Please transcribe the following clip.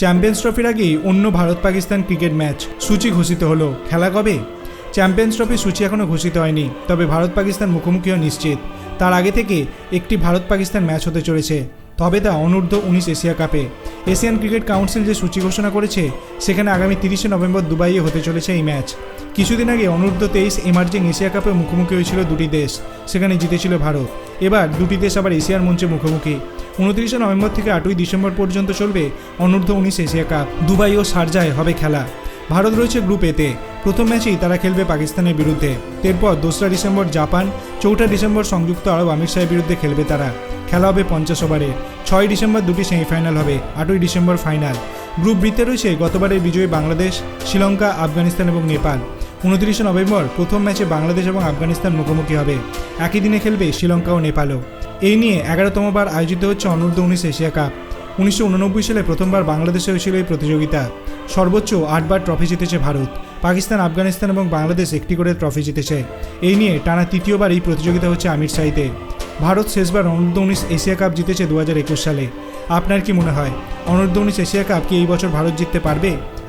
Champions ট্রফির আগেই অন্য ভারত পাকিস্তান ক্রিকেট ম্যাচ সূচি ঘোষিত হলো। খেলা কবে? চ্যাম্পিয়ন্স ট্রফির সূচি এখনও ঘোষিত হয়নি, তবে ভারত পাকিস্তান মুখোমুখিও নিশ্চিত। তার আগে থেকে একটি ভারত পাকিস্তান ম্যাচ হতে চলেছে, তবে তা অনূর্ধ্ব উনিশ এশিয়া কাপে। এশিয়ান ক্রিকেট কাউন্সিল যে সূচি ঘোষণা করেছে, সেখানে আগামী তিরিশে নভেম্বর দুবাইয়ে হতে চলেছে এই ম্যাচ। কিছুদিন আগে অনূর্ধ্ব তেইশ এমার্জিং এশিয়া কাপে মুখোমুখি হয়েছিল দুটি দেশ, সেখানে জিতেছিল ভারত। এবার দুটি দেশ আবার এশিয়ার মঞ্চে মুখোমুখি। উনত্রিশে নভেম্বর থেকে আটই ডিসেম্বর পর্যন্ত চলবে অনূর্ধ্ব উনিশ এশিয়া কাপ, দুবাই ও শারজায় হবে খেলা। ভারত রয়েছে গ্রুপ এতে প্রথম ম্যাচেই তারা খেলবে পাকিস্তানের বিরুদ্ধে। এরপর দোসরা ডিসেম্বর জাপান, চৌঠা ডিসেম্বর সংযুক্ত আরব আমির শাহের বিরুদ্ধে খেলবে তারা। খেলা হবে পঞ্চাশ ওভারে। ছয় ডিসেম্বর দুটি সেমিফাইনাল হবে, আটই ডিসেম্বর ফাইনাল। গ্রুপ বিতে রয়েছে গতবারের বিজয়ী বাংলাদেশ, শ্রীলঙ্কা, আফগানিস্তান এবং নেপাল। উনত্রিশে নভেম্বর প্রথম ম্যাচে বাংলাদেশ এবং আফগানিস্তান মুখোমুখি হবে। একই দিনে খেলবে শ্রীলঙ্কা ও নেপালও। এই নিয়ে এগারোতম বার আয়োজিত হচ্ছে অনূর্ধ্ব উনিশ এশিয়া কাপ। উনিশশো উননব্বই সালে প্রথমবার বাংলাদেশে হয়েছিল এই প্রতিযোগিতা। সর্বোচ্চ আটবার ট্রফি জিতেছে ভারত। পাকিস্তান, আফগানিস্তান এবং বাংলাদেশ একটি করে ট্রফি জিতেছে। এই নিয়ে টানা তৃতীয়বার এই প্রতিযোগিতা হচ্ছে আমির শাহিতে ভারত শেষবার অনূর্ধ্ব উনিশ এশিয়া কাপ জিতেছে দু হাজার একুশ সালে। আপনার কি মনে হয়, অনূর্ধ্ব উনিশ এশিয়া কাপ কি এই বছর ভারত জিততে পারবে?